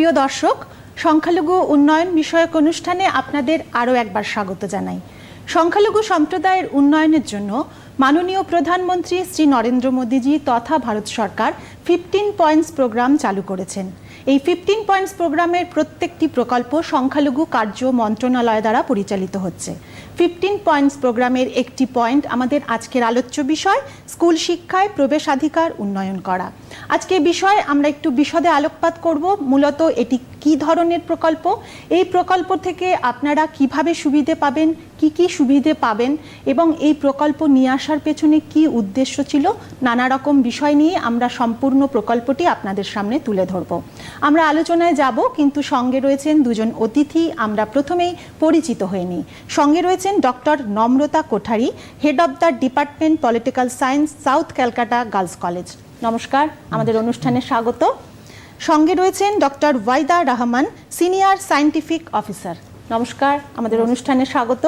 প্রিয় দর্শক, সংখ্যালঘু উন্নয়ন বিষয়ক অনুষ্ঠানে আপনাদের আরও একবার স্বাগত জানাই। সংখ্যালঘু সম্প্রদায়ের উন্নয়নের জন্য মাননীয় প্রধানমন্ত্রী শ্রী নরেন্দ্র মোদীজি তথা ভারত সরকার ফিফটিন পয়েন্টস প্রোগ্রাম চালু করেছেন। এই ফিফটিন পয়েন্টস প্রোগ্রামের প্রত্যেকটি প্রকল্প সংখ্যালঘু কার্য মন্ত্রণালয় দ্বারা পরিচালিত হচ্ছে। ফিফটিন পয়েন্টস প্রোগ্রামের একটি পয়েন্ট আমাদের আজকের আলোচ্য বিষয়, স্কুল শিক্ষায় প্রবেশাধিকার উন্নয়ন করা। আজকে বিষয়ে আমরা একটু বিশদে আলোকপাত করব, মূলত এটি কি ধরনের প্রকল্প, এই প্রকল্প থেকে আপনারা কীভাবে সুবিধে পাবেন, কি কি সুবিধে পাবেন, এবং এই প্রকল্প নিয়ে আসার পেছনে কি উদ্দেশ্য ছিল, নানা রকম বিষয় নিয়ে আমরা সম্পূর্ণ প্রকল্পটি আপনাদের সামনে তুলে ধরব। আমরা আলোচনায় যাব কিন্তু সঙ্গে রয়েছেন দুজন অতিথি আমরা প্রথমেই পরিচিত হয়ে নিই সঙ্গে রয়েছেন doctor Namrata Kothari head of the department political science South Calcutta girls college নমস্কার আমাদের অনুষ্ঠানে স্বাগত। সঙ্গে রয়েছেন ডক্টর ওয়াইদা রহমান সিনিয়র সায়েন্টিফিক অফিসার নমস্কার আমাদের অনুষ্ঠানে স্বাগত।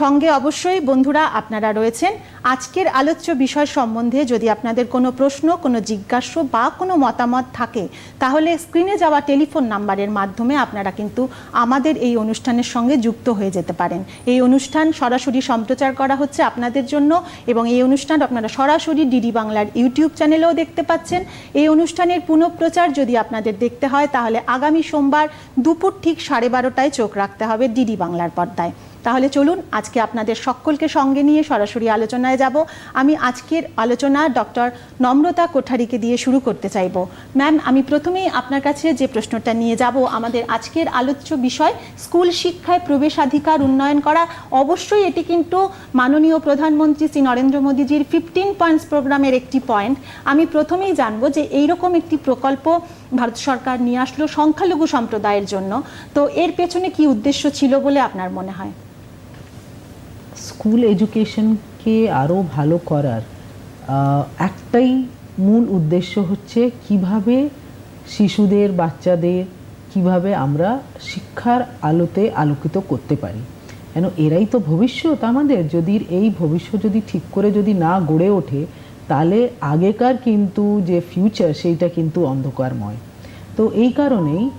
সঙ্গে অবশ্যই বন্ধুরা আপনারা রয়েছেন। আজকের আলোচ্য বিষয় সম্বন্ধে যদি আপনাদের কোনো প্রশ্ন, কোনো জিজ্ঞাস্য বা কোনো মতামত থাকে, তাহলে স্ক্রিনে যাওয়া টেলিফোন নাম্বারের মাধ্যমে আপনারা কিন্তু আমাদের এই অনুষ্ঠানের সঙ্গে যুক্ত হয়ে যেতে পারেন। এই অনুষ্ঠান সরাসরি সম্প্রচার করা হচ্ছে আপনাদের জন্য এবং এই অনুষ্ঠান আপনারা সরাসরি ডিডি বাংলার ইউটিউব চ্যানেলেও দেখতে পাচ্ছেন। এই অনুষ্ঠানের পুনঃপ্রচার যদি আপনাদের দেখতে হয়, তাহলে আগামী সোমবার দুপুর ঠিক সাড়ে বারোটায় চোখ রাখতে হবে ডিডি বাংলার পর্দায়। তাহলে চলুন আজকে আপনাদের সকলকে সঙ্গে নিয়ে সরাসরি আলোচনায় যাব। আমি আজকের আলোচনা ডক্টর নম্রতা কোঠারিকে দিয়ে শুরু করতে চাইব। ম্যাম, আমি প্রথমেই আপনার কাছে যে প্রশ্নটা নিয়ে যাব, আমাদের আজকের আলোচ্য বিষয়, স্কুল শিক্ষায় প্রবেশাধিকার উন্নয়ন করা। অবশ্যই এটি কিন্তু মাননীয় প্রধানমন্ত্রী শ্রী নরেন্দ্র মোদীজির ফিফটিন পয়েন্টস প্রোগ্রামের একটি পয়েন্ট আমি প্রথমেই জানব যে এইরকম একটি প্রকল্প ভারত সরকার নিয়ে আসলো সংখ্যালঘু সম্প্রদায়ের জন্য। তো এর পেছনে কি উদ্দেশ্য ছিল বলে আপনার মনে হয়? স্কুল এডুকেশনকে আরও ভালো করার একটাই মূল উদ্দেশ্য হচ্ছে কীভাবে শিশুদের, বাচ্চাদের কীভাবে আমরা শিক্ষার আলোতে আলোকিত করতে পারি। কেন এরাই তো ভবিষ্যৎ আমাদের। যদি এই ভবিষ্যৎ যদি ঠিক করে যদি না গড়ে ওঠে, তাহলে আগেকার কিন্তু যে ফিউচার সেইটা কিন্তু অন্ধকারময়। তো এই কারণেই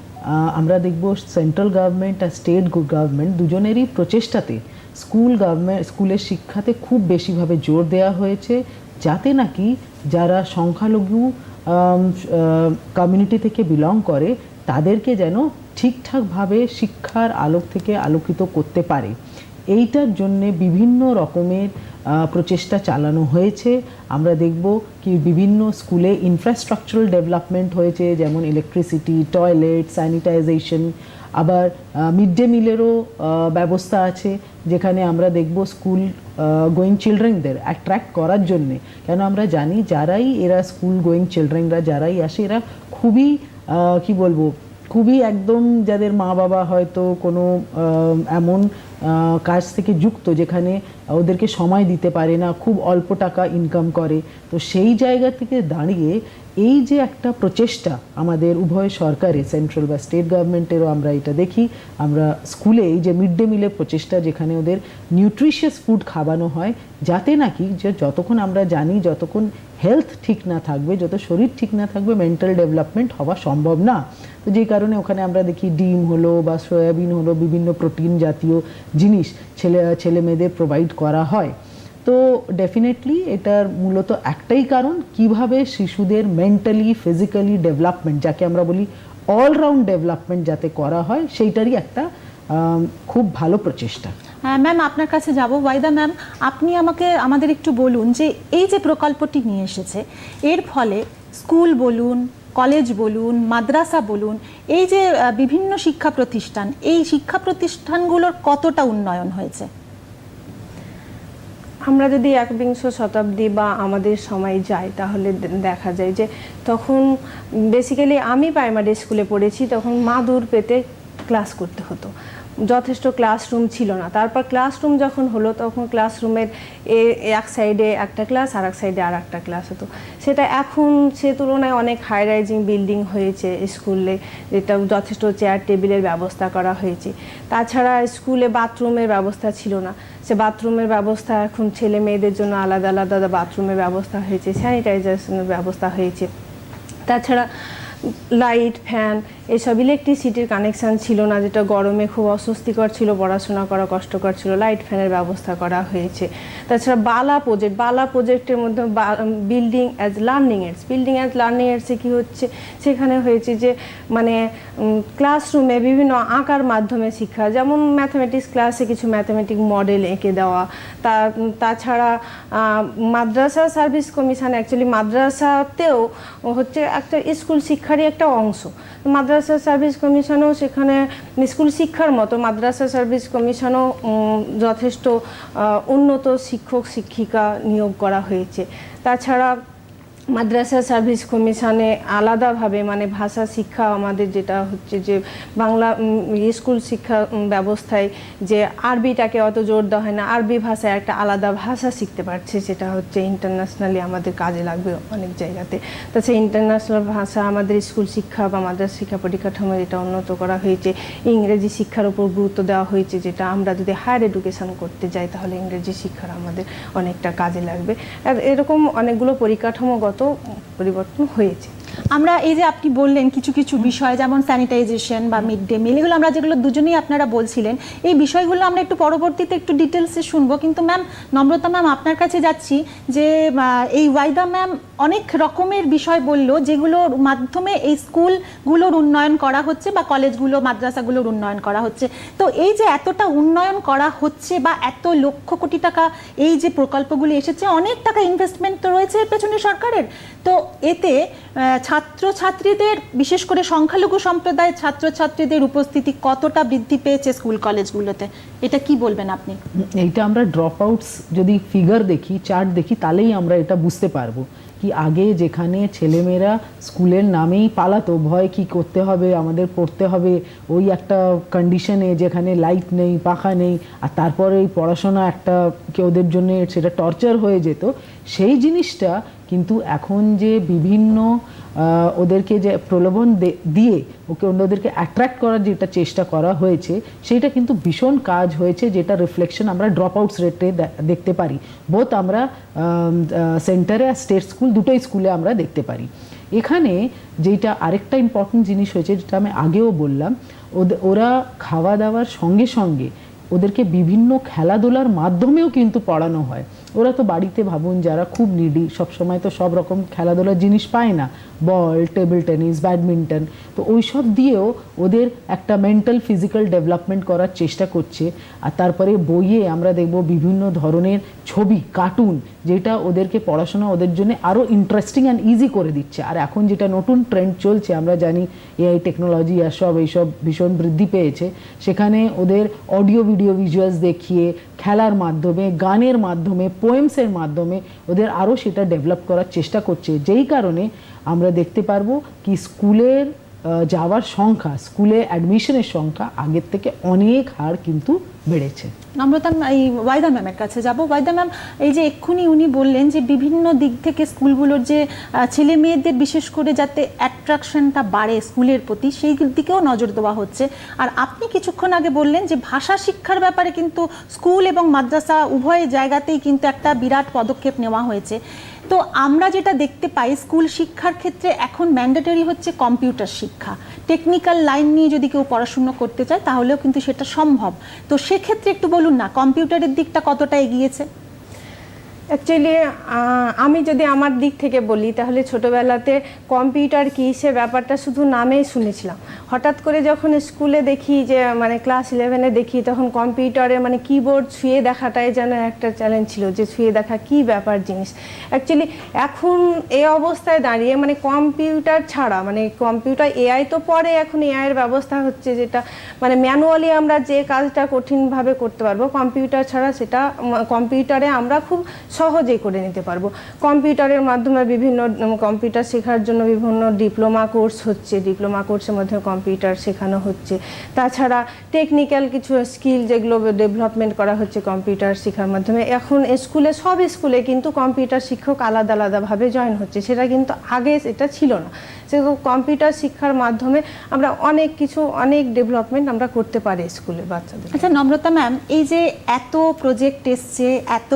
আমরা দেখব সেন্ট্রাল গভর্নমেন্ট আর স্টেট গভর্নমেন্ট দুজনেরই প্রচেষ্টাতে স্কুল গভর্নমেন্ট স্কুলের শিক্ষাতে খুব বেশিভাবে জোর দেওয়া হয়েছে, যাতে নাকি যারা সংখ্যালঘু কমিউনিটি থেকে বিলং করে, তাদেরকে যেন ঠিকঠাকভাবে শিক্ষার আলোক থেকে আলোকিত করতে পারে। এইটার জন্যে বিভিন্ন রকমের প্রচেষ্টা চালানো হয়েছে। আমরা দেখব কি বিভিন্ন স্কুলে ইনফ্রাস্ট্রাকচারাল ডেভেলপমেন্ট হয়েছে, যেমন ইলেকট্রিসিটি টয়লেট স্যানিটাইজেশন আবার মিড ডে মিলেরও ব্যবস্থা আছে, যেখানে আমরা দেখব স্কুল গোয়িং চিলড্রেনদের অ্যাট্রাক্ট করার জন্যে। কেন আমরা জানি, যারাই এরা স্কুল গোয়িং চিলড্রেনরা যারাই আসে, এরা খুবই কি বলব, খুবই একদম যাদের মা বাবা হয়তো কোনো এমন কাজ থেকে যুক্ত, যেখানে ওদেরকে সময় দিতে পারে না, খুব অল্প টাকা ইনকাম করে। তো সেই জায়গা থেকে দাঁড়িয়ে এই যে একটা প্রচেষ্টা আমাদের উভয় সরকারে সেন্ট্রাল বা স্টেট গভর্নমেন্টেরও আমরা এটা দেখি। আমরা স্কুলে এই যে মিড ডে মিলের প্রচেষ্টা, যেখানে ওদের নিউট্রিশিয়াস ফুড খাওয়ানো হয়, যাতে নাকি যে যতক্ষণ আমরা জানি যতক্ষণ হেলথ ঠিক না থাকবে, যত শরীর ঠিক না থাকবে মেন্টাল ডেভেলপমেন্ট হওয়া সম্ভব না। তো যে কারণে ওখানে আমরা দেখি ডিম হলো বা সয়াবিন হলো, বিভিন্ন প্রোটিন জাতীয় জিনিস ছেলে ছেলে মেয়েদের প্রোভাইড করা হয়। তো ডেফিনেটলি এটার মূলত একটাই কারণ, কীভাবে শিশুদের মেন্টালি ফিজিক্যালি ডেভেলপমেন্ট যাকে আমরা বলি অলরাউন্ড ডেভেলপমেন্ট যাতে করা হয়, সেইটারই একটা খুব ভালো প্রচেষ্টা। ম্যাম আপনার কাছে যাব। ওয়াইদা ম্যাম আপনি আমাকে, আমাদের একটু বলুন যে এই যে প্রকল্পটি নিয়ে এসেছে, এর ফলে স্কুল বলুন কলেজ বলুন, মাদ্রাসা বলুন, এই যে বিভিন্ন শিক্ষা প্রতিষ্ঠান, এই শিক্ষা প্রতিষ্ঠানগুলোর কতটা উন্নয়ন হয়েছে? আমরা যদি একবিংশ শতাব্দী বা আমাদের সময় যাই, তাহলে দেখা যায় যে, তখন বেসিক্যালি আমি প্রাইমারি স্কুলে পড়েছি, তখন মা মাদুর পেতে ক্লাস করতে হতো। যথেষ্ট ক্লাসরুম ছিল না। তারপর ক্লাসরুম যখন হলো, তখন ক্লাসরুমের এক সাইডে একটা ক্লাস আর এক সাইডে আর একটা ক্লাস হতো। সেটা এখন সে তুলনায় অনেক হাই রাইজিং বিল্ডিং হয়েছে স্কুলে যেটা যথেষ্ট চেয়ার টেবিলের ব্যবস্থা করা হয়েছে। তাছাড়া স্কুলে বাথরুমের ব্যবস্থা ছিল না। সে বাথরুমের ব্যবস্থা এখন ছেলে মেয়েদের জন্য আলাদা আলাদা বাথরুমের ব্যবস্থা হয়েছে স্যানিটাইজেশনের ব্যবস্থা হয়েছে। তাছাড়া লাইট ফ্যান এইসব ইলেকট্রিসিটির কানেকশান ছিল না, যেটা গরমে খুব অস্বস্তিকর ছিল, পড়াশোনা করা কষ্টকর ছিল লাইট ফ্যানের ব্যবস্থা করা হয়েছে। তাছাড়া বালা প্রজেক্ট বালা প্রজেক্টের মধ্যে building as learning aids building as learning এডসে কী হচ্ছে? সেখানে হয়েছে যে মানে ক্লাসরুমে বিভিন্ন আঁকার মাধ্যমে শিক্ষা, যেমন ম্যাথামেটিক্স ক্লাসে কিছু ম্যাথামেটিক মডেল এঁকে দেওয়া, তা তাছাড়া মাদ্রাসা সার্ভিস কমিশন অ্যাকচুয়ালি মাদ্রাসাতেও হচ্ছে একটা স্কুল শিক্ষারই একটা অংশ। মাদ্রাসা সার্ভিস কমিশনও সেখানে স্কুল শিক্ষার মতো মাদ্রাসা সার্ভিস কমিশনও যথেষ্ট উন্নত শিক্ষক, শিক্ষিকা নিয়োগ করা হয়েছে। তাছাড়া মাদ্রাসা সার্ভিস কমিশনে আলাদাভাবে মানে ভাষা, শিক্ষা আমাদের যেটা হচ্ছে যে বাংলা স্কুল শিক্ষা ব্যবস্থায় যে আরবিটাকে অত জোর দেওয়া হয় না, আরবি ভাষায় একটা আলাদা ভাষা শিখতে পারছে, সেটা হচ্ছে ইন্টারন্যাশনালি আমাদের কাজে লাগবে অনেক জায়গাতে। তাছাড়া ইন্টারন্যাশনাল ভাষা আমাদের স্কুল শিক্ষা বা মাদ্রাসা শিক্ষা পরিকাঠামো এটা উন্নত করা হয়েছে, ইংরেজি শিক্ষার উপর গুরুত্ব দেওয়া হয়েছে, যেটা আমরা যদি হায়ার এডুকেশন করতে যাই, তাহলে ইংরেজি শিক্ষার আমাদের অনেকটা কাজে লাগবে। আর এরকম অনেকগুলো পরিকাঠামোগত পরিবর্তন হয়েছে। আমরা এই যে আপনি বললেন কিছু কিছু বিষয়, যেমন স্যানিটাইজেশন বা মিড ডে মিল এগুলো আমরা যেগুলো দুজনেই আপনারা বলছিলেন, এই বিষয়গুলো আমরা একটু পরবর্তীতে একটু ডিটেলসে শুনব। কিন্তু ম্যাম নম্রতা ম্যাম আপনার কাছে যাচ্ছি যে এই ওয়াইদা ম্যাম অনেক রকমের বিষয় বলল, যেগুলোর মাধ্যমে এই স্কুলগুলোর উন্নয়ন করা হচ্ছে বা কলেজগুলো, মাদ্রাসাগুলোর উন্নয়ন করা হচ্ছে। তো এই যে এতটা উন্নয়ন করা হচ্ছে বা এত লক্ষ কোটি টাকা এই যে প্রকল্পগুলি এসেছে, অনেক টাকা ইনভেস্টমেন্ট তো রয়েছে এর পেছনে সরকারের। তো এতে ছাত্রছাত্রীদের, বিশেষ করে সংখ্যালঘু সম্প্রদায়ের ছাত্রছাত্রীদের উপস্থিতি কতটা বৃদ্ধি পেয়েছে স্কুল কলেজগুলোতে? এটা কি বলবেন আপনি? এইটা আমরা ড্রপ আউটস যদি ফিগার দেখি চার্ট দেখি, তাহলেই আমরা এটা বুঝতে পারব। কি আগে যেখানে ছেলেমেয়েরা স্কুলের নামেই পালাতো, ভয় কি করতে হবে, আমাদের পড়তে হবে, ওই একটা কন্ডিশনে যেখানে লাইট নেই, পাখা নেই, আর তারপরে এই পড়াশোনা একটা কেউদের জন্য সেটা টর্চার হয়ে যেত, সেই জিনিসটা কিন্তু এখন যে বিভিন্ন ওদেরকে যে প্রলোভন দিয়ে ওকে ওদেরকে অ্যাট্রাক্ট করার যেটা চেষ্টা করা হয়েছে, সেইটা কিন্তু ভীষণ কাজ হয়েছে, যেটা রিফ্লেকশন আমরা ড্রপ আউটস রেটে দেখতে পারি। বোথ আমরা সেন্টারে আর স্টেট স্কুল দুটোই স্কুলে আমরা দেখতে পারি। এখানে যেটা আরেকটা ইম্পর্টেন্ট জিনিস হয়েছে, যেটা আমি আগেও বললাম ওরা খাওয়া দাওয়ার সঙ্গে সঙ্গে ওদেরকে বিভিন্ন খেলাধুলার মাধ্যমেও কিন্তু পড়ানো হয়। ওরা তো বাড়িতে ভাবুন, যারা খুব নিডি সবসময় তো সব রকম খেলাধুলার জিনিস পায় না। বল টেবিল টেনিস ব্যাডমিন্টন তো ওইসব দিয়েও ওদের একটা মেন্টাল ফিজিক্যাল ডেভেলপমেন্ট করার চেষ্টা করছে। আর তারপরে বইয়ে আমরা দেখব বিভিন্ন ধরনের ছবি কার্টুন যেটা ওদেরকে পড়াশোনা ওদের জন্য আরও ইন্টারেস্টিং অ্যান্ড ইজি করে দিচ্ছে। আর এখন যেটা নতুন ট্রেন্ড চলছে, আমরা জানি এআই টেকনোলজি আর সব এইসব ভীষণ বৃদ্ধি পেয়েছে। সেখানে ওদের অডিও ভিডিও ভিজুয়ালস দেখিয়ে, খেলার মাধ্যমে, গানের মাধ্যমে পোয়েমসের মাধ্যমে ওদের আরও সেটা ডেভেলপ করার চেষ্টা করছে। যেই কারণে আমরা দেখতে পারব কি স্কুলের যাওয়ার সংখ্যা, স্কুলে অ্যাডমিশনের সংখ্যা আগের থেকে অনেক হার কিন্তু বেড়েছে। নম্রতা এই ওয়াইদা ম্যামের কাছে যাব। ওয়াইদা ম্যাম, এই যে এক্ষুনি উনি বললেন যে বিভিন্ন দিক থেকে স্কুলগুলোর যে ছেলে মেয়েদের বিশেষ করে যাতে অ্যাট্রাকশনটা বাড়ে স্কুলের প্রতি, সেই দিকেও নজর দেওয়া হচ্ছে। আর আপনি কিছুক্ষণ আগে বললেন যে ভাষা শিক্ষার ব্যাপারে কিন্তু স্কুল এবং মাদ্রাসা উভয় জায়গাতেই কিন্তু একটা বিরাট পদক্ষেপ নেওয়া হয়েছে। তো আমরা যেটা দেখতে পাই, স্কুল শিক্ষার ক্ষেত্রে এখন ম্যান্ডেটরি হচ্ছে কম্পিউটার শিক্ষা। টেকনিক্যাল লাইন নিয়ে যদি কেউ পড়াশুনো করতে চায়, তাহলেও কিন্তু সেটা সম্ভব। তো সেক্ষেত্রে একটু বলুন না কম্পিউটারের দিকটা কতটা এগিয়েছে? অ্যাকচুয়ালি আমি যদি আমার দিক থেকে বলি, তাহলে ছোটোবেলাতে কম্পিউটার কী সে ব্যাপারটা শুধু নামেই শুনেছিলাম। হঠাৎ করে যখন স্কুলে দেখি যে মানে ক্লাস ইলেভেনে দেখি, তখন কম্পিউটারে মানে কিবোর্ড ছুঁয়ে দেখাটাই যেন একটা চ্যালেঞ্জ ছিল, যে ছুঁয়ে দেখা কী ব্যাপার জিনিস। অ্যাকচুয়ালি এখন এ অবস্থায় দাঁড়িয়ে মানে কম্পিউটার ছাড়া মানে কম্পিউটার এআই তো পরে, এখন এআইয়ের ব্যবস্থা হচ্ছে যেটা মানে ম্যানুয়ালি আমরা যে কাজটা কঠিনভাবে করতে পারব, কম্পিউটার ছাড়া সেটা, কম্পিউটারে আমরা খুব সহজেই করে নিতে পারব। কম্পিউটারের মাধ্যমে বিভিন্ন কম্পিউটার শেখার জন্য বিভিন্ন ডিপ্লোমা কোর্স হচ্ছে, ডিপ্লোমা কোর্সের মধ্যে কম্পিউটার শেখানো হচ্ছে। তাছাড়া টেকনিক্যাল কিছু স্কিল যেগুলো ডেভেলপমেন্ট করা হচ্ছে কম্পিউটার শেখার মাধ্যমে, এখন স্কুলে, সব স্কুলে কিন্তু কম্পিউটার শিক্ষক আলাদা আলাদাভাবে জয়েন হচ্ছে। সেটা কিন্তু আগে এটা ছিল না। সেরকম কম্পিউটার শিক্ষার মাধ্যমে আমরা অনেক কিছু, অনেক ডেভেলপমেন্ট আমরা করতে পারি স্কুলে বাচ্চাদের। আচ্ছা নম্রতা ম্যাম এই যে এত প্রজেক্ট এসছে, এত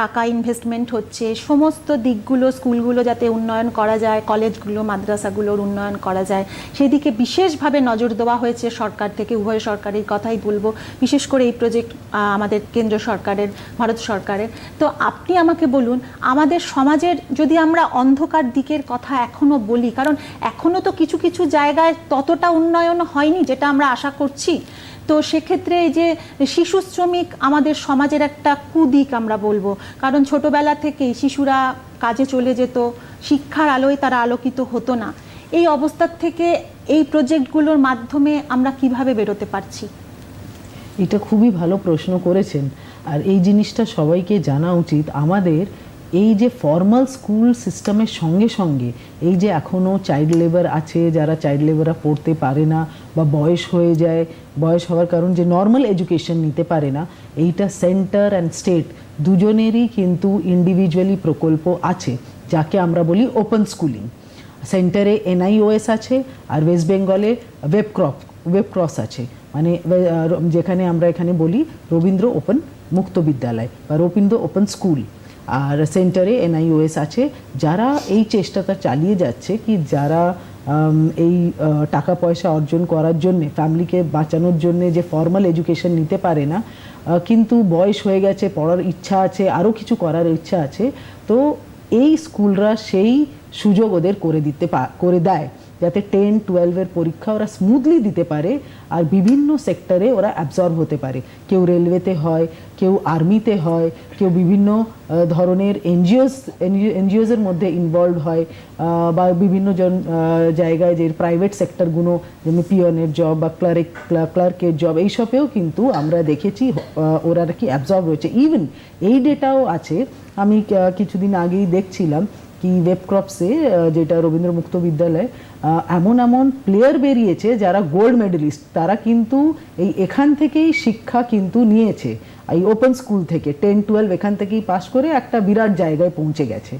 টাকা ইনভেস্টমেন্ট হচ্ছে, সমস্ত দিকগুলো স্কুলগুলো যাতে উন্নয়ন করা যায় কলেজগুলো মাদ্রাসাগুলোর উন্নয়ন করা যায়, সেদিকে বিশেষভাবে নজর দেওয়া হয়েছে সরকার থেকে, উভয় সরকারের কথাই বলব, বিশেষ করে এই প্রজেক্ট আমাদের কেন্দ্র সরকারের, ভারত সরকারের। তো আপনি আমাকে বলুন, আমাদের সমাজের যদি আমরা অন্ধকার দিকের কথা এখনও বলি, কারণ এখনও তো কিছু কিছু জায়গায় ততটা উন্নয়ন হয়নি, যেটা আমরা আশা করছি। তো সেক্ষেত্রে এই যে শিশু শ্রমিক আমাদের সমাজের একটা কুদিক আমরা বলব। কারণ ছোটবেলা থেকেই শিশুরা কাজে চলে যেত, শিক্ষার আলোয় তারা আলোকিত হতো না। এই অবস্থার থেকে এই প্রজেক্টগুলোর মাধ্যমে আমরা কীভাবে বেরোতে পারছি? এটা খুবই ভালো প্রশ্ন করেছেন। আর এই জিনিসটা সবাইকে জানা উচিত। আমাদের এই যে ফর্মাল স্কুল সিস্টেমের সঙ্গে সঙ্গে, এই যে এখনও চাইল্ড লেবার আছে, যারা চাইল্ড লেবাররা পড়তে পারে না বা বয়স হয়ে যায়, বয়স হওয়ার কারণ যে নর্মাল এডুকেশন নিতে পারে না, এইটা সেন্টার অ্যান্ড স্টেট দুজনেরই কিন্তু ইন্ডিভিজুয়ালি প্রকল্প আছে, যাকে আমরা বলি ওপেন স্কুলিং সেন্টারে এনআইওএস আছে আর ওয়েস্ট বেঙ্গলে ওয়েব ক্রপ ওয়েব ক্রস আছে। মানে যেখানে আমরা এখানে বলি রবীন্দ্র ওপেন মুক্ত বিদ্যালয় বা রবীন্দ্র ওপেন স্কুল আর সেন্টারে এনআইওএস আছে। যারা এই চেষ্টাটা চালিয়ে যাচ্ছে কি যারা এই টাকা পয়সা অর্জন করার জন্যে, ফ্যামিলিকে বাঁচানোর জন্যে যে ফর্মাল এডুকেশন নিতে পারে না কিন্তু বয়স হয়ে গেছে, পড়ার ইচ্ছা আছে আরও কিছু করার ইচ্ছা আছে, তো এই স্কুলরা সেই সুযোগ ওদের করে দিতে করে দেয়। যাতে টেন টুয়েলভের পরীক্ষা ওরা স্মুথলি দিতে পারে আর বিভিন্ন সেক্টরে ওরা অ্যাবজর্ব হতে পারে। কেউ রেলওয়েতে হয়, কেউ আর্মিতে হয়, কেউ বিভিন্ন ধরনের এনজিওস এনজিওসের মধ্যে ইনভলভ হয় বা বিভিন্ন জন জায়গায় যে প্রাইভেট সেক্টরগুলো যেমন পিয়নের জব বা ক্লার্ক ক্লার্কের জব এইসবেও কিন্তু আমরা দেখেছি ওরা কি অ্যাবজর্ব রয়েছে ইভেন এই ডেটাও আছে, আমি কিছুদিন আগেই দেখছিলাম কি ওয়েব ক্রপসে যেটা রবীন্দ্র মুক্ত বিদ্যালয় এমন এমন প্লেয়ার বেরিয়েছে যারা গোল্ড মেডেলিস্ট তারা কিন্তু এই এখান থেকেই শিক্ষা কিন্তু নিয়েছে। এই ওপেন স্কুল থেকে টেন টুয়েলভ এখান থেকেই পাশ করে একটা বিরাট জায়গায় পৌঁছে গেছে।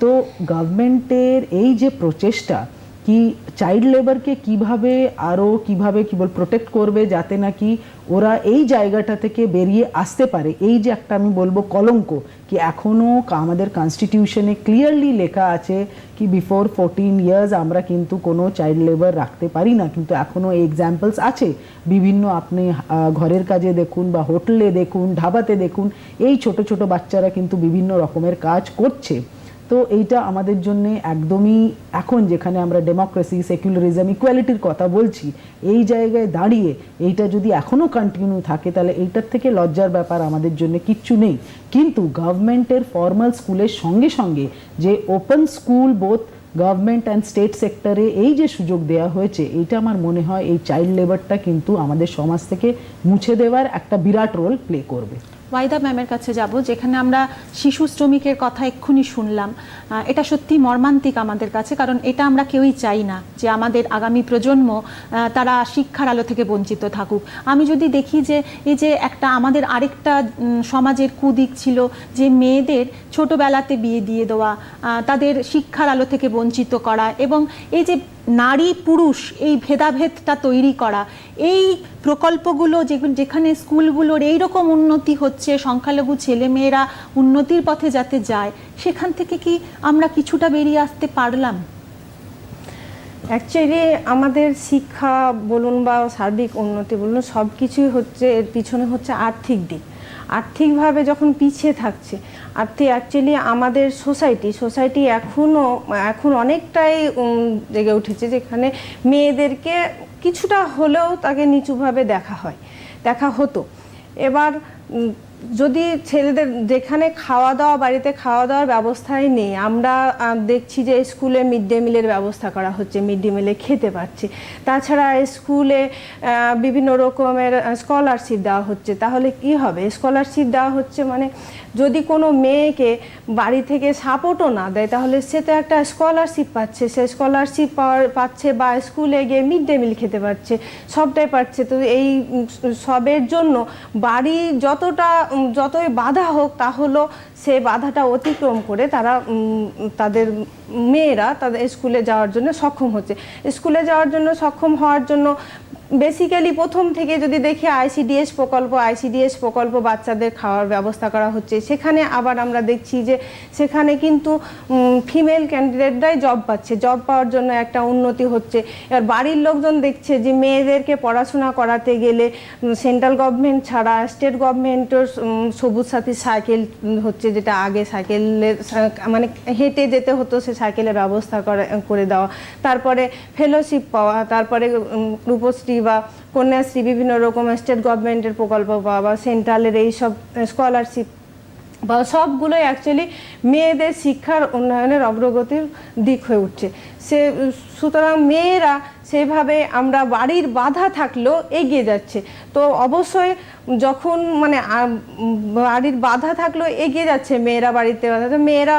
তো গভর্নমেন্টের এই যে প্রচেষ্টা কি চাইল্ড লেবারকে কীভাবে আরও কীভাবে কি বল প্রোটেক্ট করবে যাতে নাকি ওরা এই জায়গাটা থেকে বেরিয়ে আসতে পারে? এই যে একটা আমি বলব কলঙ্ক, কি এখনও আমাদের কনস্টিটিউশনে ক্লিয়ারলি লেখা আছে কি বিফোর ফোরটিন ইয়ার্স আমরা কিন্তু কোনো চাইল্ড লেবার রাখতে পারি না, কিন্তু এখনও এক্সাম্পলস আছে। বিভিন্ন আপনি ঘরের কাজে দেখুন বা হোটেলে দেখুন, ধাবাতে দেখুন, এই ছোট ছোট বাচ্চারা কিন্তু বিভিন্ন রকমের কাজ করছে। তো এইটা আমাদের জন্য একদমই এখন যেখানে আমরা ডেমোক্রেসি সেকুলারিজম ইকুয়ালিটির কথা বলছি, এই জায়গায় দাঁড়িয়ে এইটা যদি এখনও কন্টিনিউ থাকে, তাহলে এইটার থেকে লজ্জার ব্যাপার আমাদের জন্য কিচ্ছু নেই। কিন্তু গভর্নমেন্টের ফর্মাল স্কুলের সঙ্গে সঙ্গে যে open school both government and state সেক্টরে এই যে সুযোগ দেওয়া হয়েছে, এইটা আমার মনে হয় এই চাইল্ড লেবারটা কিন্তু আমাদের সমাজ থেকে মুছে দেওয়ার একটা বিরাট রোল প্লে করবে। ওয়াইদা ম্যামের কাছে যাব, যেখানে আমরা শিশু শ্রমিকের কথা এক্ষুনি শুনলাম। এটা সত্যি মর্মান্তিক আমাদের কাছে, কারণ এটা আমরা কেউই চাই না যে আমাদের আগামী প্রজন্ম তারা শিক্ষার আলো থেকে বঞ্চিত থাকুক। আমি যদি দেখি যে এই যে একটা আমাদের আরেকটা সমাজের কুদিক ছিল, যে মেয়েদের ছোটবেলাতে বিয়ে দিয়ে দেওয়া তাদের শিক্ষার আলো থেকে বঞ্চিত করা এবং এই যে নারী পুরুষ এই ভেদাভেদটা তৈরি করা। এই প্রকল্পগুলো যেখানে স্কুলগুলোর এইরকম উন্নতি হচ্ছে, সংখ্যালঘু ছেলেমেয়েরা উন্নতির পথে যাতে যায়, সেখান থেকে কি আমরা কিছুটা বেরিয়ে আসতে পারলাম? অ্যাকচুয়ালি আমাদের শিক্ষা বলুন বা সার্বিক উন্নতি বলুন সব কিছুই হচ্ছে, এর পিছনে হচ্ছে আর্থিক দিক। আর্থিকভাবে যখন পিছিয়ে থাকছে, আর্থিক অ্যাকচুয়ালি আমাদের সোসাইটি সোসাইটি এখনও এখন অনেকটাই জেগে উঠেছে যেখানে মেয়েদেরকে কিছুটা হলেও তাকে নিচুভাবে দেখা হয়, দেখা হতো। এবার যদি ছেলেদের যেখানে খাওয়া দাওয়া বাড়িতে খাওয়া দাওয়ার ব্যবস্থাই নেই, আমরা দেখছি যে স্কুলে মিড ডে মিলের ব্যবস্থা করা হচ্ছে, মিড ডে মিলে খেতে পারছে। তাছাড়া স্কুলে বিভিন্ন রকমের স্কলারশিপ দেওয়া হচ্ছে। তাহলে কি হবে? স্কলারশিপ দেওয়া হচ্ছে মানে যদি কোনো মেয়েকে বাড়ি থেকে সাপোর্টও না দেয়, তাহলে সে তো একটা স্কলারশিপ পাচ্ছে। সে স্কলারশিপ পাওয়ার, পাচ্ছে বা স্কুলে গিয়ে মিড ডে মিল খেতে পারছে, সবটাই পাচ্ছে তো এই সবের জন্য বাড়ি যতটা যতই বাধা হোক, তা হলো সে বাধাটা অতিক্রম করে তারা তাদের মেয়েরা তাদের স্কুলে যাওয়ার জন্য সক্ষম হচ্ছে। স্কুলে যাওয়ার জন্য সক্ষম হওয়ার জন্য বেসিক্যালি প্রথম থেকে যদি দেখি আইসিডিএস প্রকল্প আইসিডিএস প্রকল্প বাচ্চাদের খাওয়ার ব্যবস্থা করা হচ্ছে। সেখানে আবার আমরা দেখছি যে সেখানে কিন্তু ফিমেল ক্যান্ডিডেটরাই জব পাচ্ছে। জব পাওয়ার জন্য একটা উন্নতি হচ্ছে। এবার বাড়ির লোকজন দেখছে যে মেয়েদেরকে পড়াশোনা করাতে গেলে সেন্ট্রাল গভর্নমেন্ট ছাড়া স্টেট গভর্নমেন্টের সবুজ সাথী সাইকেল হচ্ছে যেটা আগে সাইকেলের মানে হেঁটে যেতে হতো সে সাইকেলের ব্যবস্থা করে দেওয়া। তারপরে ফেলোশিপ পাওয়া, তারপরে রূপশ্রী বা কন্যাশ্রী, বিভিন্ন রকম স্টেট গভর্নমেন্টের প্রকল্প পাওয়া বা সেন্ট্রালের এইসব স্কলারশিপ বা সবগুলোই অ্যাকচুয়ালি মেয়েদের শিক্ষার উন্নয়নের অগ্রগতির দিক হয়ে উঠছে। সে, সুতরাং মেয়েরা সেভাবে আমরা বাড়ির বাধা থাকলেও এগিয়ে যাচ্ছে। তো অবশ্যই যখন মানে বাড়ির বাধা থাকলেও এগিয়ে যাচ্ছে মেয়েরা বাড়িতে বাধা মেয়েরা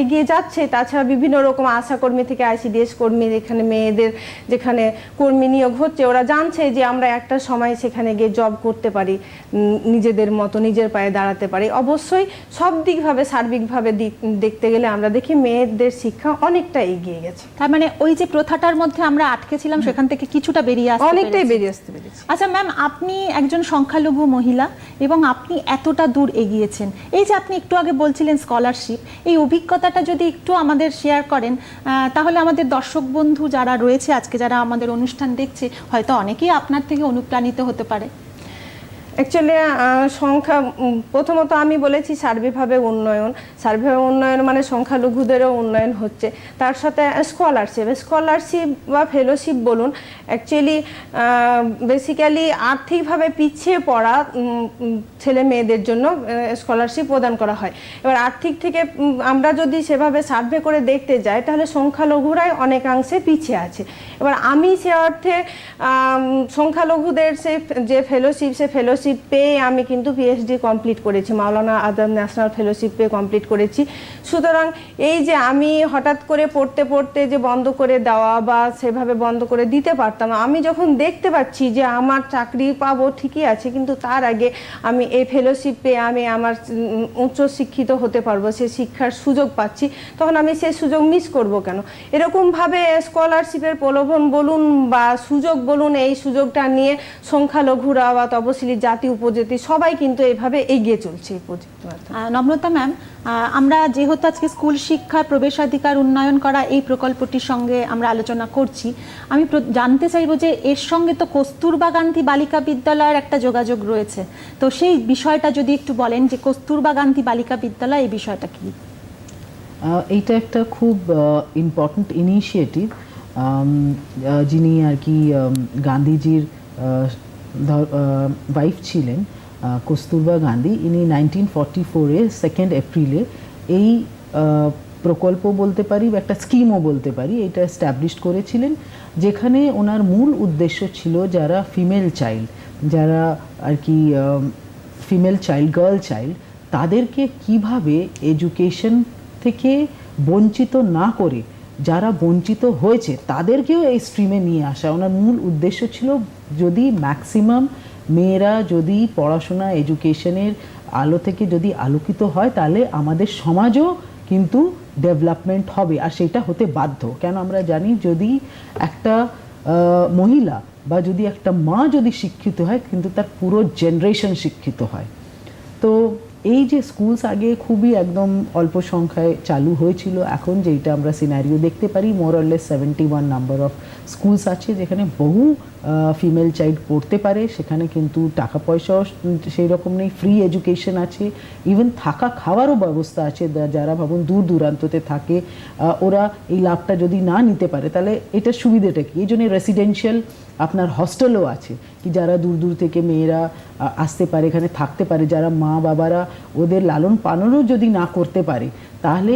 এগিয়ে যাচ্ছে। তাছাড়া বিভিন্ন রকম আশাকর্মী থেকে আইসিডিএস কর্মী এখানে মেয়েদের, যেখানে কর্মী নিয়োগ হচ্ছে, ওরা জানছে যে আমরা একটা সময় সেখানে গিয়ে জব করতে পারি নিজেদের মতো, নিজের পায়ে দাঁড়াতে পারি। অবশ্যই সব দিকভাবে, সার্বিকভাবে দেখতে গেলে আমরা দেখি মেয়েদের শিক্ষা অনেকটা এগিয়ে গেছে। তার মানে ওই যে প্রথাটার মধ্যে আমরা আটকে ছিলাম সেখান থেকে কিছুটা বেরিয়ে আসতে অনেকটাই বেরিয়ে আসতে পেরেছি। আচ্ছা ম্যাম আপনি একজন সংখ্যালঘু মহিলা এবং আপনি এতটা দূর এগিয়েছেন। এই যে আপনি একটু আগে বলছিলেন স্কলারশিপ এই অভিজ্ঞতাটা যদি একটু আমাদের শেয়ার করেন আহ, তাহলে আমাদের দর্শক বন্ধু যারা রয়েছে আজকে যারা আমাদের অনুষ্ঠান দেখছে হয়তো অনেকেই আপনার থেকে অনুপ্রাণিত হতে পারে। অ্যাকচুয়ালি সংখ্যা প্রথমত আমি বলেছি সার্বিকভাবে উন্নয়ন। সার্বিকভাবে উন্নয়ন মানে সংখ্যালঘুদেরও উন্নয়ন হচ্ছে। তার সাথে স্কলারশিপ স্কলারশিপ বা ফেলোশিপ বলুন অ্যাকচুয়ালি বেসিক্যালি আর্থিকভাবে পিছিয়ে পড়া ছেলে মেয়েদের জন্য স্কলারশিপ প্রদান করা হয়। এবার আর্থিক থেকে আমরা যদি সেভাবে সার্ভে করে দেখতে যাই, তাহলে সংখ্যালঘুরাই অনেকাংশে পিছিয়ে আছে। এবার আমি সে অর্থে সংখ্যালঘুদের সে যে ফেলোশিপ সে ফেলোশিপ পেয়ে আমি কিন্তু পিএইচডি কমপ্লিট করেছি, মাওলানা আদম ন্যাশনাল ফেলোশিপ পেয়ে কমপ্লিট করেছি সুতরাং এই যে আমি হঠাৎ করে পড়তে পড়তে যে বন্ধ করে দেওয়া বা সেভাবে বন্ধ করে দিতে পারতাম। আমি যখন দেখতে পাচ্ছি যে আমার চাকরি পাবো ঠিকই আছে, কিন্তু তার আগে আমি এই ফেলোশিপ পেয়ে আমি আমার উচ্চ শিক্ষিত হতে পারব, সে শিক্ষার সুযোগ পাচ্ছি, তখন আমি সেই সুযোগ মিস করব কেন এরকমভাবে স্কলারশিপের প্রলোভন বলুন বা সুযোগ বলুন, এই সুযোগটা নিয়ে সংখ্যালঘুরা বা তপশিলি জাতি উপজাতি সবাই কিন্তু এইভাবে এগিয়ে চলছে এই নম্রতা ম্যাম আমরা যেহেতু আজকে স্কুল শিক্ষার প্রবেশাধিকার উন্নয়ন করা এই প্রকল্পটির সঙ্গে আমরা আলোচনা করছি আমি জানতে চাইব যে এর সঙ্গে তো কস্তুরবা গান্ধী বালিকা বিদ্যালয়ের একটা যোগাযোগ রয়েছে। তো সেই বিষয়টা যদি একটু বলেন যে কস্তুরবা গান্ধী বালিকা বিদ্যালয় এই বিষয়টা কি? এইটা একটা খুব ইম্পর্ট্যান্ট ইনিশিয়েটিভ যিনি আর কি গান্ধীজির ওয়াইফ ছিলেন কস্তুরবা গান্ধী ইনি নাইনটিন ফর্টি ফোরে সেকেন্ড এপ্রিলে এই প্রকল্প বলতে পারি বা একটা স্কিমও বলতে পারি, এটা এস্টাবলিশ করেছিলেন, যেখানে ওনার মূল উদ্দেশ্য ছিল যারা ফিমেল চাইল্ড যারা আর কি ফিমেল চাইল্ড গার্ল চাইল্ড তাদেরকে কীভাবে এডুকেশন থেকে বঞ্চিত না করে যারা বঞ্চিত হয়েছে, তাদেরকেও এই স্ট্রিমে নিয়ে আসা। ওনার মূল উদ্দেশ্য ছিল যদি ম্যাক্সিমাম মেয়েরা যদি পড়াশোনা এডুকেশনের আলো থেকে যদি আলোকিত হয়, তাহলে আমাদের সমাজও কিন্তু ডেভেলপমেন্ট হবে। আর সেটা হতে বাধ্য। কেন আমরা জানি যদি একটা মহিলা বা যদি একটা মা যদি শিক্ষিত হয়, কিন্তু তার পুরো জেনারেশন শিক্ষিত হয়। তো এই যে স্কুলস আগে খুবই একদম অল্প সংখ্যায় চালু হয়েছিল, এখন যেটা আমরা সিনারিও দেখতে পারি more or less seventy one number of schools আছে যেখানে বহু ফিমেল চাইল্ড পড়তে পারে, সেখানে কিন্তু টাকা পয়সাও সেই রকম নেই ফ্রি এডুকেশন আছে ইভেন থাকা খাওয়ারও ব্যবস্থা আছে যারা ভাবুন দূর দূরান্ততে থাকে ওরা এই লাভটা যদি না নিতে পারে, তাহলে এটার সুবিধাটা কি? এই জন্য রেসিডেন্সিয়াল আপনার হস্টেলও আছে, কি যারা দূর দূর থেকে মেয়েরা আসতে পারে, এখানে থাকতে পারে, যারা মা বাবারা ওদের লালন পালনও যদি না করতে পারে, তাহলে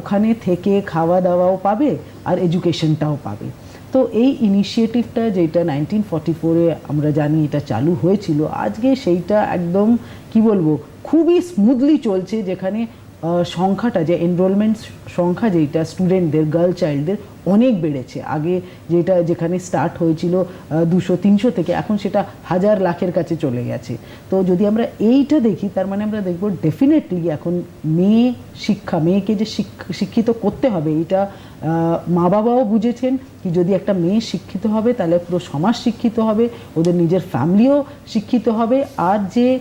ওখানে থেকে খাওয়া দাওয়াও পাবে আর এডুকেশনটাও পাবে। তো এই ইনিশিয়েটিভটা যেটা নাইনটিন ফর্টি ফোরে আমরা জানি এটা চালু হয়েছিল, আজকে সেইটা একদম, কি বলব, খুবই স্মুথলি চলছে যেখানে সংখ্যাটা, যে এনরোলমেন্ট সংখ্যা যেটা স্টুডেন্টদের গার্ল চাইল্ডদের অনেক বেড়েছে। আগে যেটা যেখানে স্টার্ট হয়েছিল দুশো, তিনশো থেকে, এখন সেটা হাজার লাখের কাছে চলে গেছে। তো যদি আমরা এইটা দেখি, তার মানে আমরা দেখব ডেফিনেটলি এখন মেয়ে শিক্ষা, মেয়েকে যে শিক্ষা- শিক্ষিত করতে হবে এটা মা বাবাও বুঝেছেন কি যদি একটা মেয়ে শিক্ষিত হবে, তাহলে পুরো সমাজ শিক্ষিত হবে, ওদের নিজের ফ্যামিলিও শিক্ষিত হবে। আর যে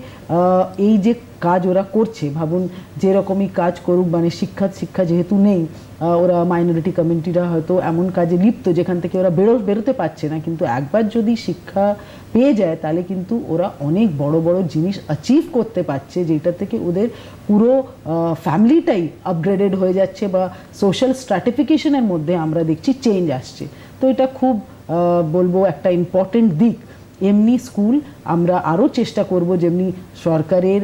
এই যে কাজ ওরা করছে, ভাবুন যেরকমই কাজ করুক মানে শিক্ষা শিক্ষা যেহেতু নেই ওরা মাইনরিটি কমিউনিটিরা হয়তো এমন কাজে লিপ্ত যেখান থেকে ওরা বেরো, বেরোতে পারছে না। কিন্তু একবার যদি শিক্ষা পেয়ে যায়, তাহলে কিন্তু ওরা অনেক বড় বড় জিনিস অ্যাচিভ করতে পারছে, যেটা থেকে ওদের পুরো ফ্যামিলিটাই আপগ্রেডেড হয়ে যাচ্ছে বা সোশ্যাল স্ট্র্যাটিফিকেশনের মধ্যে আমরা দেখছি চেঞ্জ আসছে। তো এটা খুব বলব একটা ইম্পর্টেন্ট দিক। এমনি স্কুল আমরা আরও চেষ্টা করব যেমনি সরকারের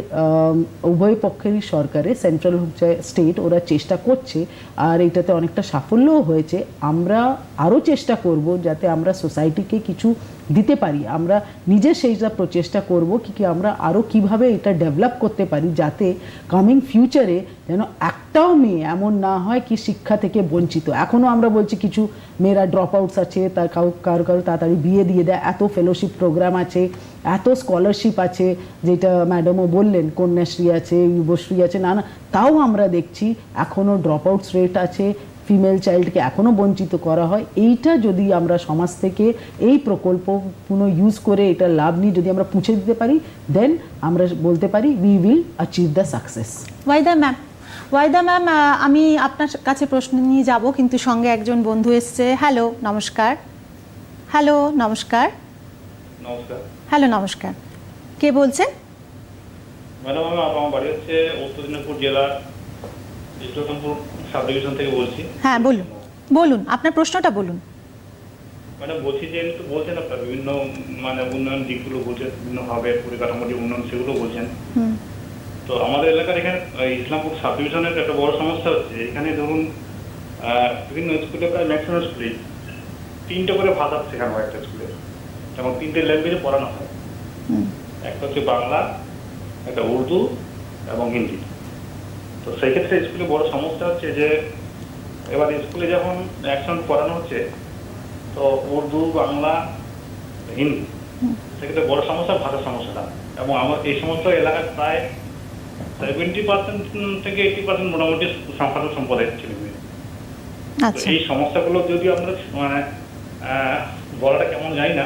উভয় পক্ষেরই সরকারে সেন্ট্রাল হোক স্টেট ওরা চেষ্টা করছে, আর এটাতে অনেকটা সাফল্যও হয়েছে। আমরা আরও চেষ্টা করব যাতে আমরা সোসাইটিকে কিছু দিতে পারি, আমরা নিজে সেইটা প্রচেষ্টা করব, কি কি আমরা আরও কীভাবে এটা ডেভেলপ করতে পারি যাতে কামিং ফিউচারে যেন একটাও মেয়ে এমন না হয় কি শিক্ষা থেকে বঞ্চিত। এখনও আমরা বলছি কিছু মেয়েরা ড্রপ আউটস আছে তার কারও কারও কারও তাড়াতাড়ি বিয়ে দিয়ে দেয়, এত ফেলোশিপ প্রোগ্রাম আছে, এত স্কলারশিপ আছে, যেটা ম্যাডামও বললেন, কন্যাশ্রী আছে যুবশ্রী আছে না না তাও আমরা দেখছি এখনও ড্রপ আউটস রেট আছে ফিমেল চাইল্ডকে এখনও বঞ্চিত করা হয় এইটা যদি আমরা সমাজ থেকে এই প্রকল্প পুনঃ ইউজ করে এটা লাভ নিয়ে যদি আমরা পুঁছে দিতে পারি দেন আমরা বলতে পারি we will achieve the success Wahida ma'am Wahida ma'am আমি আপনার কাছে প্রশ্ন নিয়ে যাব কিন্তু সঙ্গে একজন বন্ধু এসছে। হ্যালো নমস্কার। হ্যালো নমস্কার। নমস্কার। হ্যালো নমস্কার। কে বলছেন? ম্যাডাম আমার বাড়ি হচ্ছে উত্তর দিনাজপুর জেলার ইসলামপুর সাব থেকে বলছি। হ্যাঁ বলুন। বলুন আপনার প্রশ্নটা বলুন। ম্যাডাম বলছি যে তো বলছেন আপনার বিভিন্ন মানে উন্নয়ন দিকগুলো বলছেন বিভিন্নভাবে পরিকাঠামোর যে উন্নয়ন সেগুলো বলছেন। তো আমাদের এলাকার এখানে ইসলামপুর সাব ডিভিশনের একটা বড় সমস্যা হচ্ছে এখানে ধরুন বিভিন্ন স্কুলে প্রায় ম্যাক্সিমাম স্কুলে তিনটে করে ভাষা শেখানো হয় একটা স্কুলে। যেমন তিনটে ল্যাঙ্গুয়েজে পড়ানো হয়। একটা হচ্ছে বাংলা একটা উর্দু এবং হিন্দি। তো সেই ক্ষেত্রে স্কুলে বড় সমস্যা হচ্ছে যে এবার স্কুলে যখন অ্যাকশন পড়ানো হচ্ছে তো উর্দু বাংলা হিন্দি সেক্ষেত্রে বড় সমস্যা ভাষার সমস্যাটা। এবং আমার এই সমস্ত এলাকার প্রায় সেভেন্টি পার্সেন্ট থেকে এইটি পার্সেন্ট মোটামুটি সংখ্যালঘু সম্প্রদায়ের ছেলে মেয়ে আচ্ছা। এই সমস্যাগুলো যদি আমরা মানে বলাটা কেমন জানি না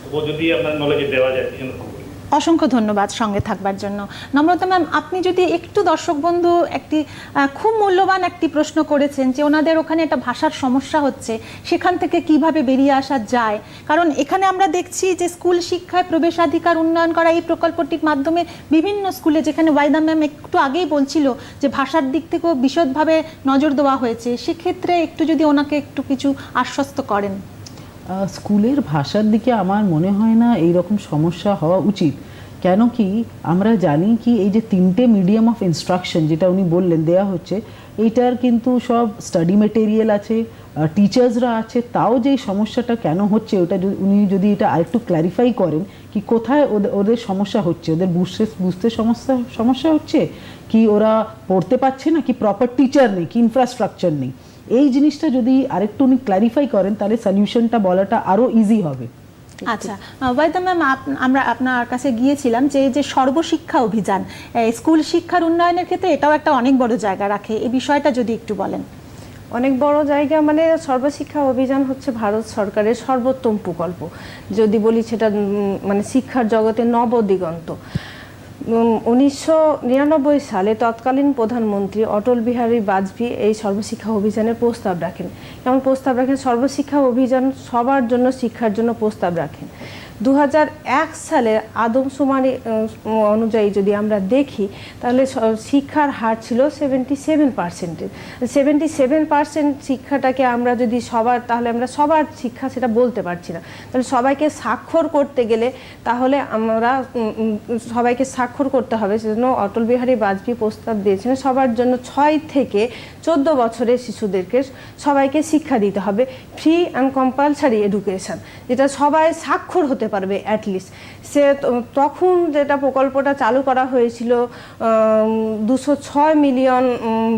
তবুও যদি আপনার নলেজে দেওয়া যায় জন্য করি অসংখ্য ধন্যবাদ সঙ্গে থাকবার জন্য। নম্রতা ম্যাম, আপনি যদি একটু দর্শক বন্ধু একটি খুব মূল্যবান একটি প্রশ্ন করেছেন যে ওনাদের ওখানে একটা ভাষার সমস্যা হচ্ছে, সেখান থেকে কীভাবে বেরিয়ে আসা যায়? কারণ এখানে আমরা দেখছি যে স্কুল শিক্ষায় প্রবেশাধিকার উন্নয়ন করা এই প্রকল্পটির মাধ্যমে বিভিন্ন স্কুলে, যেখানে ওয়াইদা ম্যাম একটু আগেই বলছিল যে ভাষার দিক থেকেও বিশদভাবে নজর দেওয়া হয়েছে, সেক্ষেত্রে একটু যদি ওনাকে একটু কিছু আশ্বস্ত করেন। স্কুলের ভাষার দিকে আমার মনে হয় না এই রকম সমস্যা হওয়া উচিত। কেন কি আমরা জানি কি এই যে তিনটে মিডিয়াম অফ ইনস্ট্রাকশন যেটা উনি বললেন, দেয়া হচ্ছে, এইটার কিন্তু সব স্টাডি মেটেরিয়াল আছে টিচার্সরা আছে, তাও যে সমস্যাটা কেন হচ্ছে ওটা উনি যদি এটা আরেকটু ক্ল্যারিফাই করেন কি কোথায় ওদের ওদের সমস্যা হচ্ছে, ওদের বুঝতে বুঝতে সমস্যা সমস্যা হচ্ছে? কি ওরা পড়তে পারছে না? কি প্রপার টিচার নেই, কি ইনফ্রাস্ট্রাকচার নেই? এই জিনিসটা যদি আরেকটু উনি ক্ল্যারিফাই করেন তাহলে সলিউশনটা বলাটা আরও ইজি হবে। আচ্ছা ওয়াইদা ম্যাম আমরা আপনার কাছে গিয়েছিলাম যে যে সর্বশিক্ষা অভিযান স্কুল শিক্ষার উন্নয়নের ক্ষেত্রে এটাও একটা অনেক বড় জায়গা রাখে। এই বিষয়টা যদি একটু বলেন। অনেক বড় জায়গা মানে সর্বশিক্ষা অভিযান হচ্ছে ভারত সরকারের সর্বোত্তম প্রকল্প। যদি বলি সেটা মানে শিক্ষার জগতে নবদিগন্ত। উনিশশো নিরানব্বই সালে তৎকালীন প্রধানমন্ত্রী অটল বিহারী বাজপেয়ী এই সর্বশিক্ষা অভিযানের প্রস্তাব রাখেন। যেমন প্রস্তাব রাখেন? সর্বশিক্ষা অভিযান সবার জন্য, শিক্ষার জন্য প্রস্তাব রাখেন। দু হাজার এক সালে আদমশুমারি অনুযায়ী যদি আমরা দেখি, তাহলে শিক্ষার হার ছিল সেভেন্টি সেভেন পার্সেন্টের সেভেন্টি সেভেন পার্সেন্ট শিক্ষাটাকে আমরা যদি সবার, তাহলে আমরা সবার শিক্ষা সেটা বলতে পারছি না। তাহলে সবাইকে স্বাক্ষর করতে গেলে তাহলে আমরা সবাইকে স্বাক্ষর করতে হবে। সেজন্য অটল বিহারী বাজপেয়ী প্রস্তাব দিয়েছিলেন সবার জন্য ছয় থেকে চোদ্দ বছরের শিশুদেরকে সবাইকে শিক্ষা দিতে হবে ফ্রি অ্যান্ড কম্পালসারি এডুকেশান যেটা সবাই স্বাক্ষর হতে পারবে অ্যাটলিস্ট সে তখন যেটা প্রকল্পটা চালু করা হয়েছিল দুশো ছয় মিলিয়ন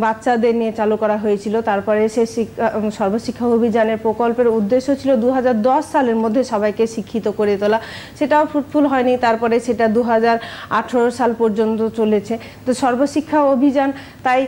বাচ্চাদের নিয়ে চালু করা হয়েছিল। তারপরে সে শিক্ষা সর্বশিক্ষা অভিযানের প্রকল্পের উদ্দেশ্য ছিল দু হাজার দশ সালের মধ্যে সবাইকে শিক্ষিত করে তোলা। সেটাও ফ্রুটফুল হয়নি, তারপরে সেটা দু হাজার আঠেরো সাল পর্যন্ত চলেছে। তো সর্বশিক্ষা অভিযান, তাই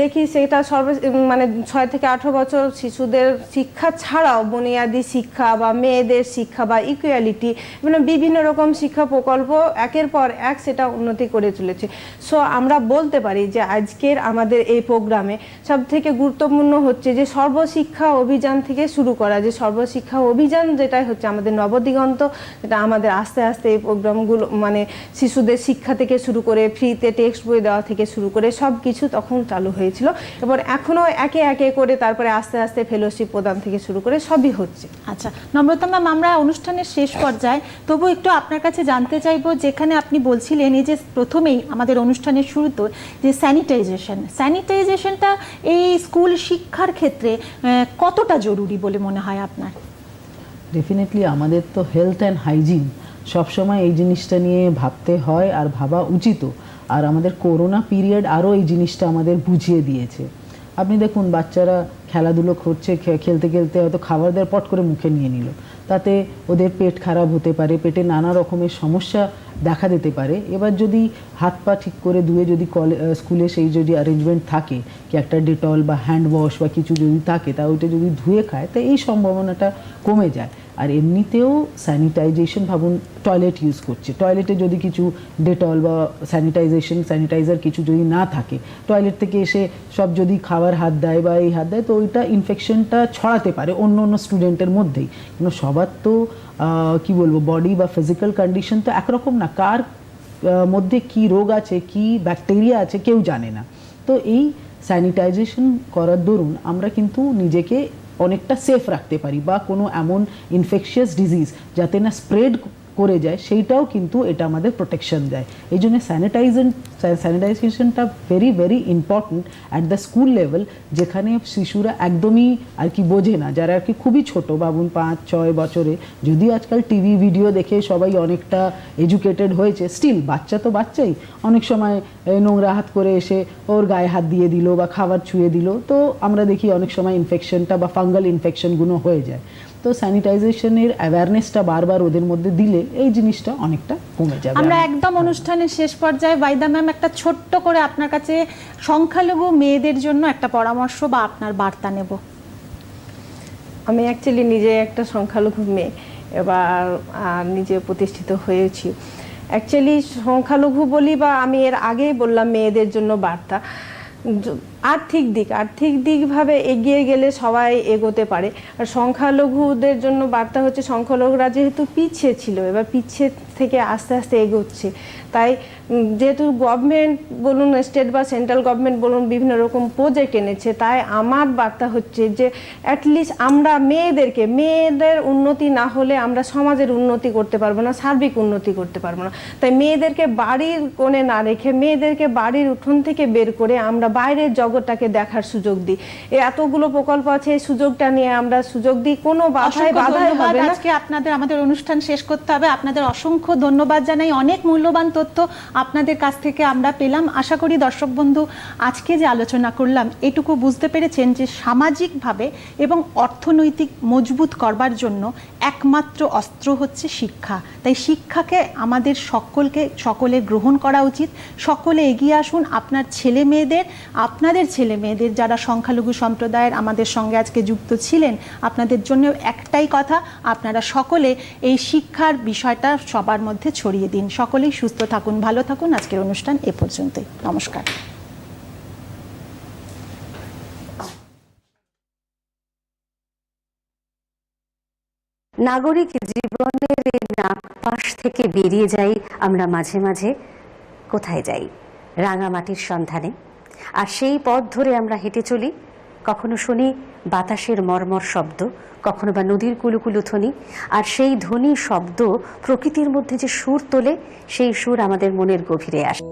দেখি সেটা সর্ব মানে ছয় থেকে আঠেরো বছর শিশুদের শিক্ষা ছাড়াও বুনিয়াদি শিক্ষা বা মেয়েদের শিক্ষা বা ইকুয়ালিটি মানে বিভিন্ন রকম শিক্ষা প্রকল্প একের পর এক সেটা উন্নতি করে চলেছে সো আমরা বলতে পারি যে আজকের আমাদের এই প্রোগ্রামে সব থেকে গুরুত্বপূর্ণ হচ্ছে যে সর্বশিক্ষা অভিযান থেকে শুরু করা, যে সর্বশিক্ষা অভিযান যেটাই হচ্ছে আমাদের নবদিগন্ত, যেটা আমাদের আস্তে আস্তে এই প্রোগ্রামগুলো মানে শিশুদের শিক্ষা থেকে শুরু করে ফ্রিতে টেক্সট বই দেওয়া থেকে শুরু করে সব কিছু তখন চালু হয়েছিল। এবার এখনও একে একে করে তারপরে আস্তে আস্তে ফেলোশিপ প্রদান থেকে শুরু করে সবই হচ্ছে। আচ্ছা নম্রতা ম্যাম আমরা অনুষ্ঠানের শেষ পর্যায়ে তবু একটু আপনার কাছে জানতে চাইব, যেখানে আপনি বলছিলেন এই যে প্রথমেই আমাদের অনুষ্ঠানের শুরুতে যে স্যানিটাইজেশন। স্যানিটাইজেশনটা এই স্কুল শিক্ষার ক্ষেত্রে কতটা জরুরি বলে মনে হয় আপনার? ডেফিনেটলি আমাদের তো হেলথ অ্যান্ড হাইজিন সবসময় এই জিনিসটা নিয়ে ভাবতে হয় আর ভাবা উচিত। আর আমাদের করোনা পিরিয়ড আরও এই জিনিসটা আমাদের বুঝিয়ে দিয়েছে। আপনি দেখুন, বাচ্চারা খেলাধুলো করছে খেলতে খেলতে হয়তো খাবার দেওয়ার পট করে মুখে নিয়ে নিল। তাতে ওদের পেট খারাপ হতে পারে, পেটে নানা রকমের সমস্যা দেখা দিতে পারে। এবার যদি হাত পা ঠিক করে ধুয়ে যদি কলে স্কুলে সেই যদি অ্যারেঞ্জমেন্ট থাকে, কি একটা ডেটল বা হ্যান্ড ওয়াশ বা কিছু যদি থাকে, তা ওইটা যদি ধুয়ে খায়, তা এই সম্ভাবনাটা কমে যায়। আর এমনিতেও স্যানিটাইজেশন ভাবুন টয়লেট ইউজ করছে। টয়লেটে যদি কিছু ডেটল বা স্যানিটাইজেশন স্যানিটাইজার কিছু যদি না থাকে টয়লেট থেকে এসে সব যদি খাবার হাত দেয় বা এই হাত দেয়, তো ওইটা ইনফেকশনটা ছড়াতে পারে অন্য অন্য স্টুডেন্টের মধ্যেই। কিন্তু সবার তো কি বলব বডি বা ফিজিক্যাল কন্ডিশন তো একরকম না। কার মধ্যে কি রোগ আছে, কি ব্যাকটেরিয়া আছে কেউ জানে না। তো এই স্যানিটাইজেশন করার দরুন আমরা কিন্তু নিজেকে অনেকটা সেফ রাখতে পারি বা কোনো এমন ইনফেকশিয়াস ডিজিজ যাতে না স্প্রেড করে যায়, সেইটাও কিন্তু এটা আমাদের প্রোটেকশন দেয়। এই জন্য স্যানিটাইজেন স্যানিটাইজেশনটা very very important at the school level যেখানে শিশুরা একদমই আর কি বোঝে না। যারা আর কি খুবই ছোট, বাবুন পাঁচ, ছয় বছরে যদিও আজকাল টিভি ভিডিও দেখে সবাই অনেকটা এডুকেটেড হয়েছে স্টিল বাচ্চা তো বাচ্চাই। অনেক সময় নোংরা হাত করে এসে ওর গায়ে হাত দিয়ে দিল বা খাবার ছুঁয়ে দিল, তো আমরা দেখি অনেক সময় ইনফেকশনটা বা ফাঙ্গাল ইনফেকশনগুলো হয়ে যায়। তো স্যানিটাইজেশনের অ্যাওয়ারনেসটা বারবার ওদের মধ্যে দিলে এই জিনিসটা অনেকটা কমে যাবে। আমরা একদম অনুষ্ঠানের শেষ পর্যায়ে বাইদা ম্যাম একটা ছোট্ট করে আপনার কাছে সংখ্যালঘু মেয়েদের জন্য একটা পরামর্শ বা আপনার বার্তা নেব। আমি অ্যাকচুয়ালি নিজে একটা সংখ্যালঘু মেয়ে এবার নিজে প্রতিষ্ঠিত হয়েছি। অ্যাকচুয়ালি সংখ্যালঘু বলি বা আমি এর আগেই বললাম মেয়েদের জন্য বার্তা। আর্থিক দিক, আর্থিক দিকভাবে এগিয়ে গেলে সবাই এগোতে পারে। আর সংখ্যালঘুদের জন্য বার্তা হচ্ছে সংখ্যালঘুরা যেহেতু পিছিয়ে ছিল, এবার পিছিয়ে থেকে আস্তে আস্তে এগোচ্ছে। তাই যেহেতু গভর্নমেন্ট বলুন স্টেট বা সেন্ট্রাল গভর্নমেন্ট বলুন, বিভিন্ন রকম প্রজেক্ট এনেছে, তাই আমার বার্তা হচ্ছে যে অ্যাটলিস্ট আমরা মেয়েদেরকে, মেয়েদের উন্নতি না হলে আমরা সমাজের উন্নতি করতে পারব না, সার্বিক উন্নতি করতে পারব না। তাই মেয়েদেরকে বাড়ির কোণে না রেখে, মেয়েদেরকে বাড়ির উঠোন থেকে বের করে আমরা বাইরের জগৎটাকে দেখার সুযোগ দিই। এতগুলো প্রকল্প আছে এই সুযোগটা নিয়ে আমরা সুযোগ দিই। কোনো বাধায় ধন্যবাদ হবে না। আজকে আপনাদের আমাদের অনুষ্ঠান শেষ করতে হবে। আপনাদের অসংখ্য ধন্যবাদ জানাই। অনেক মূল্যবান তথ্য আপনাদের কাছ থেকে আমরা পেলাম। আশা করি দর্শক বন্ধু আজকে যে আলোচনা করলাম এটুকু বুঝতে পেরেছেন যে সামাজিকভাবে এবং অর্থনৈতিক মজবুত করবার জন্য একমাত্র অস্ত্র হচ্ছে শিক্ষা। তাই শিক্ষাকে আমাদের সকলকে সকলে গ্রহণ করা উচিত। সকলে এগিয়ে আসুন। আপনার ছেলে মেয়েদের আপনাদের ছেলে মেয়েদের যারা সংখ্যালঘু সম্প্রদায়ের আমাদের সঙ্গে আজকে যুক্ত ছিলেন, আপনাদের জন্য একটাই কথা, আপনারা সকলে এই শিক্ষার বিষয়টা সবার মধ্যে ছড়িয়ে দিন। সকলেই সুস্থ থাকুন, ভালো থাকুন। আজকের অনুষ্ঠান এ পর্যন্তই। নমস্কার। নাগরিক জীবনের এই নাগপাশ থেকে বেরিয়ে যাই, আমরা মাঝে মাঝে কোথায় যাই? রাঙামাটির সন্ধানে। আর সেই পথ ধরে আমরা হেঁটে চলি। কখনো শুনি বাতাসের মর্মর শব্দ, কখনো বা নদীর কুলুকুলু ধ্বনি, আর সেই ধ্বনি শব্দ প্রকৃতির মধ্যে যে সুর তোলে, সেই সুর আমাদের মনের গভীরে আসে।